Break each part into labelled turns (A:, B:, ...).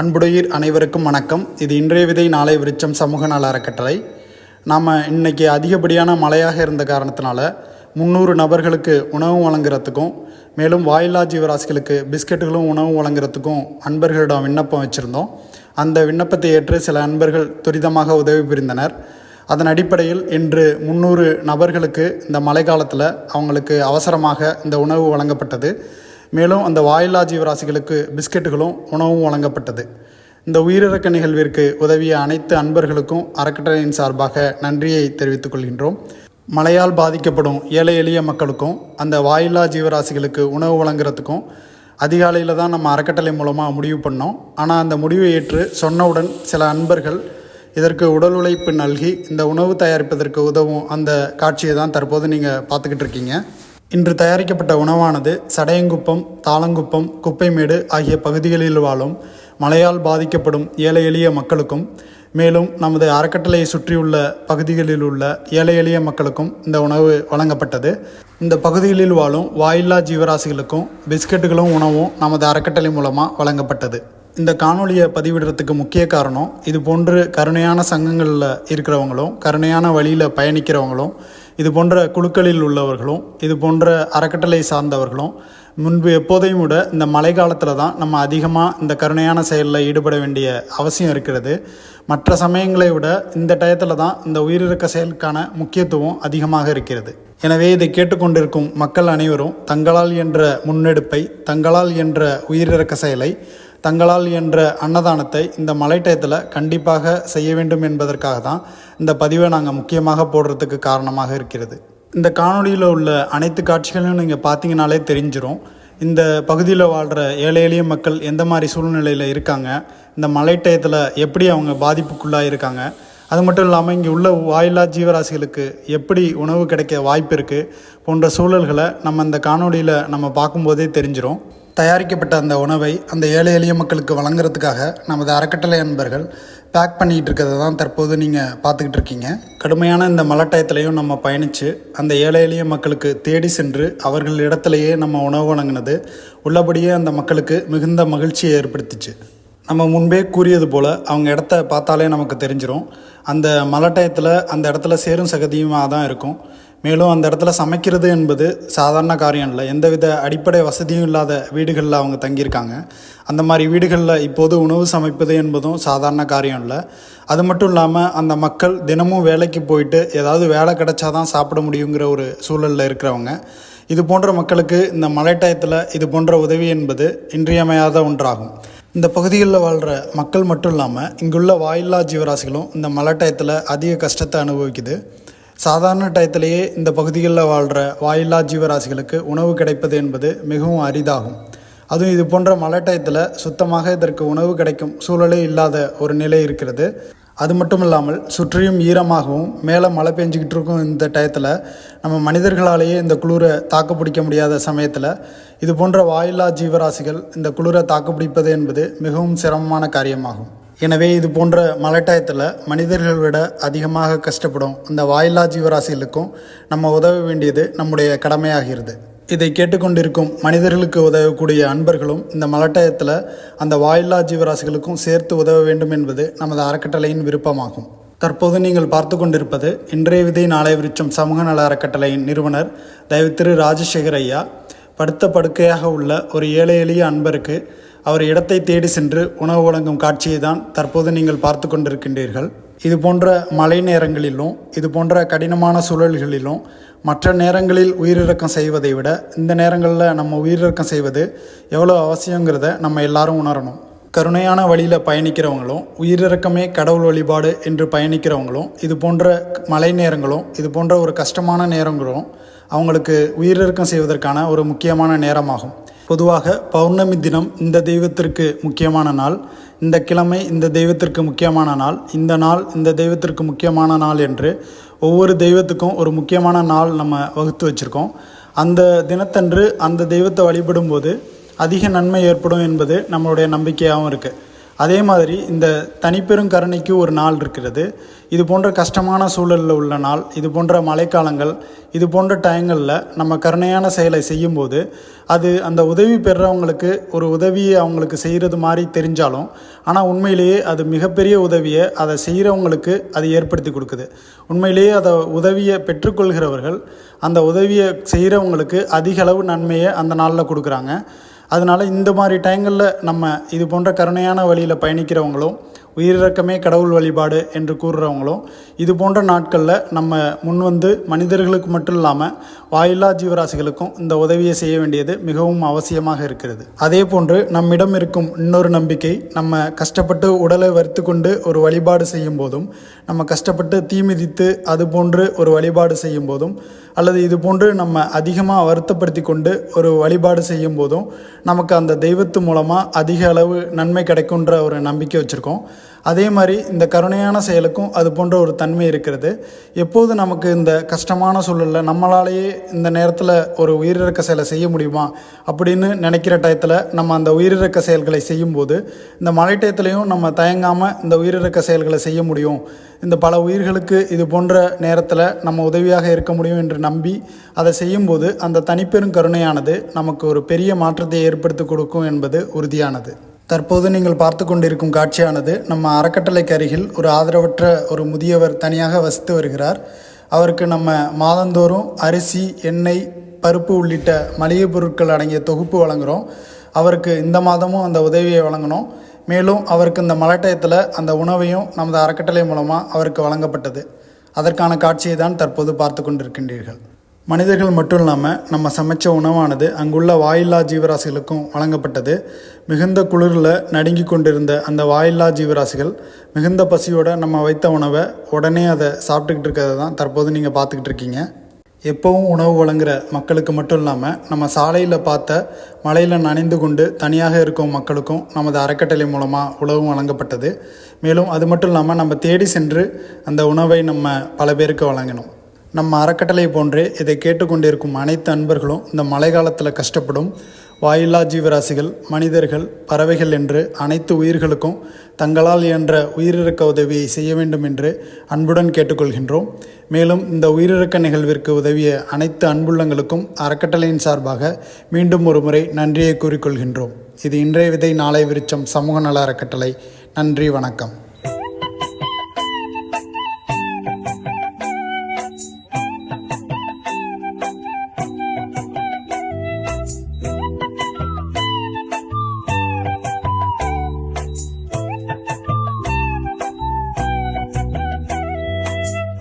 A: அன்புடையீர் அனைவருக்கும் வணக்கம். இது இன்றைய விதை நாளை விருச்சம் சமூக நல அறக்கட்டளை நாம் இன்றைக்கி அதிகப்படியான மழையாக இருந்த காரணத்தினால முந்நூறு நபர்களுக்கு உணவு வழங்குறதுக்கும் மேலும் வாயில்லா ஜீவராசிகளுக்கு பிஸ்கெட்டுகளும் உணவு வழங்குறதுக்கும் அன்பர்களிடம் விண்ணப்பம் வச்சுருந்தோம். அந்த விண்ணப்பத்தை ஏற்று சில அன்பர்கள் துரிதமாக உதவி புரிந்தனர். அதன் அடிப்படையில் இன்று முந்நூறு நபர்களுக்கு இந்த மழை காலத்தில் அவங்களுக்கு அவசரமாக இந்த உணவு வழங்கப்பட்டது. மேலும் அந்த வாயில்லா ஜீவராசிகளுக்கு பிஸ்கெட்டுகளும் உணவும் வழங்கப்பட்டது. இந்த உயிரிழக்க நிகழ்விற்கு உதவிய அனைத்து அன்பர்களுக்கும் அறக்கட்டளையின் சார்பாக நன்றியை தெரிவித்துக் கொள்கின்றோம். மழையால் பாதிக்கப்படும் ஏழை எளிய மக்களுக்கும் அந்த வாயில்லா ஜீவராசிகளுக்கு உணவு வழங்குறதுக்கும் அதிகாலையில் தான் நம்ம அறக்கட்டளை மூலமாக முடிவு பண்ணோம். ஆனால் அந்த முடிவை ஏற்று சொன்னவுடன் சில அன்பர்கள் இதற்கு உடல் உழைப்பு நல்கி இந்த உணவு தயாரிப்பதற்கு உதவும் அந்த காட்சியை தான் தற்போது நீங்கள் பார்த்துக்கிட்டு இருக்கீங்க. இன்று தயாரிக்கப்பட்ட உணவானது சடையங்குப்பம் தாளங்குப்பம் குப்பைமேடு ஆகிய பகுதிகளில் வாழும் மழையால் பாதிக்கப்படும் ஏழை எளிய மக்களுக்கும் மேலும் நமது அறக்கட்டளையை சுற்றியுள்ள பகுதிகளில் உள்ள ஏழை எளிய மக்களுக்கும் இந்த உணவு வழங்கப்பட்டது. இந்த பகுதிகளில் வாழும் வாயில்லா ஜீவராசிகளுக்கும் பிஸ்கெட்டுகளும் உணவும் நமது அறக்கட்டளை மூலமாக வழங்கப்பட்டது. இந்த காணொலியை பதிவிடுறதுக்கு முக்கிய காரணம் இது போன்று கருணையான சங்கங்களில் இருக்கிறவங்களும் கருணையான வழியில் பயணிக்கிறவங்களும் இது போன்ற குழுக்களில் உள்ளவர்களும் இது போன்ற அறக்கட்டளை சார்ந்தவர்களும் முன்பு எப்போதையும் விட இந்த மழை காலத்தில் தான் நம்ம அதிகமாக இந்த கருணையான செயலில் ஈடுபட வேண்டிய அவசியம் இருக்கிறது. மற்ற சமயங்களை விட இந்த டயத்தில் தான் இந்த உயிரிழக்க செயலுக்கான முக்கியத்துவம் அதிகமாக இருக்கிறது. எனவே இதை கேட்டுக்கொண்டிருக்கும் மக்கள் அனைவரும் தங்களால் என்ற முன்னெடுப்பை தங்களால் என்ற உயிரிழக்க செயலை தங்களால் என்ற அன்னதானத்தை இந்த மழை டயத்தில் கண்டிப்பாக செய்ய வேண்டும் என்பதற்காக தான் இந்த பதிவை நாங்கள் முக்கியமாக போடுறதுக்கு காரணமாக இருக்கிறது. இந்த காணொலியில் உள்ள அனைத்து காட்சிகளையும் நீங்கள் பார்த்தீங்கனாலே தெரிஞ்சிடும் இந்த பகுதியில் வாழ்கிற ஏழை எளிய மக்கள் எந்த மாதிரி சூழ்நிலையில் இருக்காங்க? இந்த மழை டயத்தில் எப்படி அவங்க பாதிப்புக்குள்ளாக இருக்காங்க? அது மட்டும் இல்லாமல் இங்கே உள்ள வாயில்லா ஜீவராசிகளுக்கு எப்படி உணவு கிடைக்க வாய்ப்பு இருக்குது போன்ற சூழல்களை நம்ம இந்த காணொலியில் நம்ம பார்க்கும்போதே தெரிஞ்சிடும் தயாரிக்கப்பட்ட அந்த உணவை அந்த ஏழை எளிய மக்களுக்கு வழங்குறதுக்காக நமது அறக்கட்டளை அன்பர்கள் பேக் பண்ணிகிட்டு இருக்கிறத தான் தற்போது நீங்கள் பார்த்துக்கிட்டு இருக்கீங்க. கடுமையான இந்த மலட்டயத்திலையும் நம்ம பயணித்து அந்த ஏழை எளிய மக்களுக்கு தேடி சென்று அவர்கள் இடத்துலையே நம்ம உணவு வழங்கினது உள்ளபடியே அந்த மக்களுக்கு மிகுந்த மகிழ்ச்சியை ஏற்படுத்திச்சு. நம்ம முன்பே கூறியது போல் அவங்க இடத்த பார்த்தாலே நமக்கு தெரிஞ்சிடும் அந்த மலட்டயத்தில் அந்த இடத்துல சேரும் சகதியுமாக தான் இருக்கும். மேலும் அந்த இடத்துல சமைக்கிறது என்பது சாதாரண காரியம் இல்லை. எந்தவித அடிப்படை வசதியும் இல்லாத வீடுகளில் அவங்க தங்கியிருக்காங்க. அந்த மாதிரி வீடுகளில் இப்போது உணவு சமைப்பது என்பதும் சாதாரண காரியம் இல்லை. அது மட்டும் இல்லாமல் அந்த மக்கள் தினமும் வேலைக்கு போயிட்டு ஏதாவது வேலை கிடைச்சாதான் சாப்பிட முடியுங்கிற ஒரு சூழலில் இருக்கிறவங்க. இது போன்ற மக்களுக்கு இந்த மழை டயத்தில் இது போன்ற உதவி என்பது இன்றியமையாத ஒன்றாகும். இந்த பகுதிகளில் வாழ்கிற மக்கள் மட்டும் இல்லாமல் இங்குள்ள வாயில்லா ஜீவராசிகளும் இந்த மழை டயத்தில் அதிக கஷ்டத்தை அனுபவிக்குது. சாதாரண டயத்திலேயே இந்த பகுதிகளில் வாழ்கிற வாயில்லா ஜீவராசிகளுக்கு உணவு கிடைப்பது என்பது மிகவும் அரிதாகும். அதுவும் இது போன்ற மழை டயத்தில் சுத்தமாக இதற்கு உணவு கிடைக்கும் சூழலே இல்லாத ஒரு நிலை இருக்கிறது. அது மட்டும் இல்லாமல் சுற்றியும் ஈரமாகவும் மேலே மழை பெஞ்சிக்கிட்டு இருக்கும் இந்த டயத்தில் நம்ம மனிதர்களாலேயே இந்த குளிரை தாக்கு பிடிக்க முடியாத சமயத்தில் இது போன்ற வாயில்லா ஜீவராசிகள் இந்த குளிரை தாக்கு பிடிப்பது என்பது மிகவும் சிரமமான காரியமாகும். எனவே இது போன்ற மலட்டாயத்தில் மனிதர்கள் விட அதிகமாக கஷ்டப்படும் இந்த வாயில்லா ஜீவராசிகளுக்கும் நம்ம உதவ வேண்டியது நம்முடைய கடமையாகிறது. இதை கேட்டுக்கொண்டிருக்கும் மனிதர்களுக்கு உதவக்கூடிய அன்பர்களும் இந்த மலட்டயத்தில் அந்த வாயில்லா ஜீவராசிகளுக்கும் சேர்த்து உதவ வேண்டும் என்பது நமது அறக்கட்டளையின் விருப்பமாகும். தற்போது நீங்கள் பார்த்து கொண்டிருப்பது இன்றைய விதை நாளை விருச்சம் சமூக நல அறக்கட்டளையின் நிறுவனர் தயவு திரு ராஜசேகர் ஐயா. படுத்த படுக்கையாக உள்ள ஒரு ஏழை எளிய அன்பருக்கு அவர் இடத்தை தேடி சென்று உணவு வழங்கும் காட்சியை தான் தற்போது நீங்கள் பார்த்து கொண்டிருக்கின்றீர்கள். இது போன்ற மழை நேரங்களிலும் இது போன்ற கடினமான சூழல்களிலும் மற்ற நேரங்களில் உயிரிறக்கம் செய்வதை விட இந்த நேரங்களில் நம்ம உயிரிறக்கம் செய்வது எவ்வளோ அவசியங்கிறத நம்ம எல்லாரும் உணரணும். கருணையான வழியில் பயணிக்கிறவங்களும் உயிரிறக்கமே கடவுள் வழிபாடு என்று பயணிக்கிறவங்களும் இது போன்ற மழை நேரங்களும் இது போன்ற ஒரு கஷ்டமான நேரங்களும் அவங்களுக்கு உயிரிறக்கம் செய்வதற்கான ஒரு முக்கியமான நேரமாகும். பொதுவாக பௌர்ணமி தினம் இந்த தெய்வத்திற்கு முக்கியமான நாள் இந்த கிழமை இந்த தெய்வத்திற்கு முக்கியமான நாள் இந்த நாள் இந்த தெய்வத்திற்கு முக்கியமான நாள் என்று ஒவ்வொரு தெய்வத்துக்கும் ஒரு முக்கியமான நாள் நம்ம வகுத்து வச்சுருக்கோம். அந்த தினத்தன்று அந்த தெய்வத்தை வழிபடும்போது அதிக நன்மை ஏற்படும் என்பது நம்மளுடைய நம்பிக்கையாகவும் இருக்குது அதே மாதிரி இந்த தனிப்பெரும் கருணைக்கு ஒரு நாள் இருக்கிறது. இது போன்ற கஷ்டமான சூழலில் உள்ள நாள் இது போன்ற மழைக்காலங்கள் இது போன்ற டயங்களில் நம்ம கருணையான செயலை செய்யும்போது அது அந்த உதவி பெறுறவங்களுக்கு ஒரு உதவியை அவங்களுக்கு செய்கிறது மாதிரி தெரிஞ்சாலும் ஆனால் உண்மையிலேயே அது மிகப்பெரிய உதவியை அதை செய்கிறவங்களுக்கு அது ஏற்படுத்தி கொடுக்குது. உண்மையிலேயே அதை உதவியை பெற்றுக்கொள்கிறவர்கள் அந்த உதவியை செய்கிறவங்களுக்கு அதிக அளவு நன்மையை அந்த நாளில் கொடுக்குறாங்க. அதனால் இந்த மாதிரி டைங்களில் நம்ம இது போன்ற கருணையான வழியில் பயணிக்கிறவங்களும் உயிரிழக்கமே கடவுள் வழிபாடு என்று கூறுறவங்களும் இது போன்ற நாட்களில் நம்ம முன் வந்து மனிதர்களுக்கு மட்டும் இல்லாமல் வாயில்லா ஜீவராசிகளுக்கும் இந்த உதவியை செய்ய வேண்டியது மிகவும் அவசியமாக இருக்கிறது. அதே போன்று நம்மிடம் இருக்கும் இன்னொரு நம்பிக்கை நம்ம கஷ்டப்பட்டு உடலை வறுத்து கொண்டு ஒரு வழிபாடு செய்யும் போதும் நம்ம கஷ்டப்பட்டு தீ மிதித்து அது போன்று ஒரு வழிபாடு செய்யும் போதும் அல்லது இது போன்று நம்ம அதிகமாக வருத்தப்படுத்தி கொண்டு ஒரு வழிபாடு செய்யும் போதும் நமக்கு அந்த தெய்வத்து மூலமாக அதிக அளவு நன்மை கிடைக்குன்ற ஒரு நம்பிக்கை வச்சுருக்கோம். அதே மாதிரி இந்த கருணையான செயலுக்கும் அது போன்ற ஒரு தன்மை இருக்கிறது. எப்போது நமக்கு இந்த கஷ்டமான சூழலில் நம்மளாலேயே இந்த நேரத்தில் ஒரு உயிரிழக்க செயலை செய்ய முடியுமா அப்படின்னு நினைக்கிற டயத்தில் நம்ம அந்த உயிரிழக்க செயல்களை செய்யும்போது இந்த மழை டயத்துலையும் நம்ம தயங்காமல் இந்த உயிரிழக்க செயல்களை செய்ய முடியும். இந்த பல உயிர்களுக்கு இது போன்ற நேரத்தில் நம்ம உதவியாக இருக்க முடியும் என்று நம்பி அதை செய்யும்போது அந்த தனிப்பெரும் கருணையானது நமக்கு ஒரு பெரிய மாற்றத்தை ஏற்படுத்தி கொடுக்கும் என்பது உறுதியானது. தற்போது நீங்கள் பார்த்து கொண்டிருக்கும் காட்சியானது நம்ம அறக்கட்டளைக்கு அருகில் ஒரு ஆதரவற்ற ஒரு முதியவர் தனியாக வசித்து வருகிறார். அவருக்கு நம்ம மாதந்தோறும் அரிசி எண்ணெய் பருப்பு உள்ளிட்ட மளிகை பொருட்கள் அடங்கிய தொகுப்பு வழங்குகிறோம் அவருக்கு இந்த மாதமும் அந்த உதவியை வழங்கினோம். மேலும் அவருக்கு இந்த மழை டயத்தில் அந்த உணவையும் நமது அறக்கட்டளை மூலமாக அவருக்கு வழங்கப்பட்டது. அதற்கான காட்சியை தான் தற்போது பார்த்து கொண்டிருக்கின்றீர்கள். மனிதர்கள் மட்டும் இல்லாமல் நம்ம சமைச்ச உணவானது அங்குள்ள வாயில்லா ஜீவராசிகளுக்கும் வழங்கப்பட்டது. மிகுந்த குளிரில் நடுங்கி கொண்டிருந்த அந்த வாயில்லா ஜீவராசிகள் மிகுந்த பசியோடு நம்ம வைத்த உணவை உடனே அதை சாப்பிட்டுக்கிட்டு இருக்கிறத தான் தற்போது நீங்கள் பார்த்துக்கிட்டு இருக்கீங்க. எப்போவும் உணவு வழங்குகிற மக்களுக்கு மட்டும் இல்லாமல் நம்ம சாலையில் பார்த்த மலையில் நனைந்து கொண்டு தனியாக இருக்கும் மக்களுக்கும் நமது அறக்கட்டளை மூலமாக உணவும் வழங்கப்பட்டது. மேலும் அது மட்டும் இல்லாமல் நம்ம தேடி சென்று அந்த உணவை நம்ம பல பேருக்கு வழங்கினோம் நம்ம அறக்கட்டளை போன்றே இதை கேட்டுக்கொண்டிருக்கும் அனைத்து அன்பர்களும் இந்த மழை காலத்தில் கஷ்டப்படும் வாயில்லா ஜீவராசிகள் மனிதர்கள் பறவைகள் என்று அனைத்து உயிர்களுக்கும் தங்களால் இயன்ற உயிரிழக்க உதவியை செய்ய வேண்டும் என்று அன்புடன் கேட்டுக்கொள்கின்றோம். மேலும் இந்த உயிரிழக்க நிகழ்விற்கு உதவிய அனைத்து அன்புள்ளங்களுக்கும் அறக்கட்டளையின் சார்பாக மீண்டும் ஒரு முறை நன்றியை கூறிக்கொள்கின்றோம். இது இன்றைய விதை நாளை விருச்சம் சமூக நல அறக்கட்டளை. நன்றி வணக்கம்.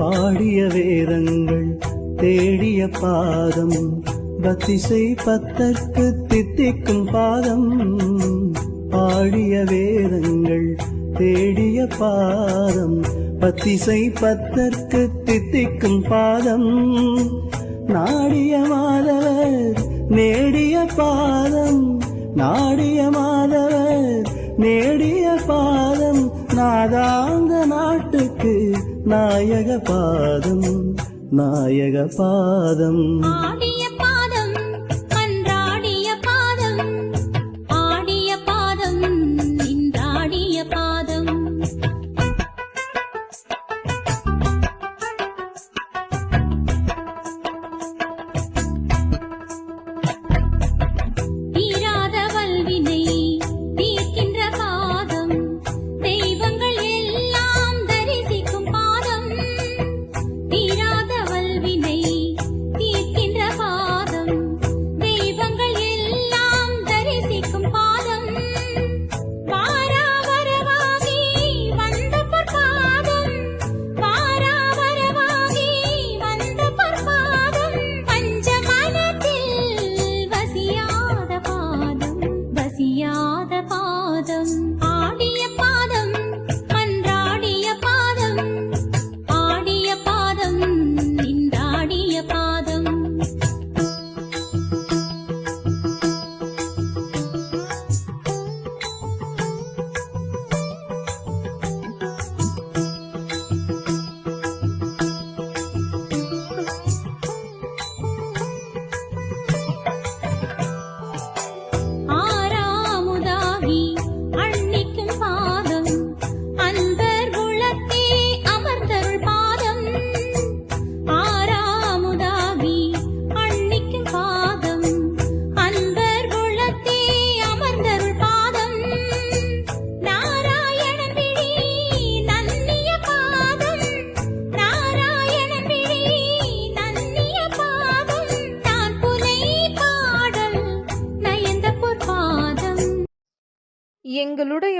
B: பாடிய வேதங்கள் தேடிய பாதம் பத்திசை பத்தற்கு தித்திக்கும் பாதம். பாடிய வேதங்கள் தேடிய பாதம் பத்திசை பத்தற்கு தித்திக்கும் பாதம். நாடியமான நாயக பாதம் நாயக பாதம் ्यादपादम्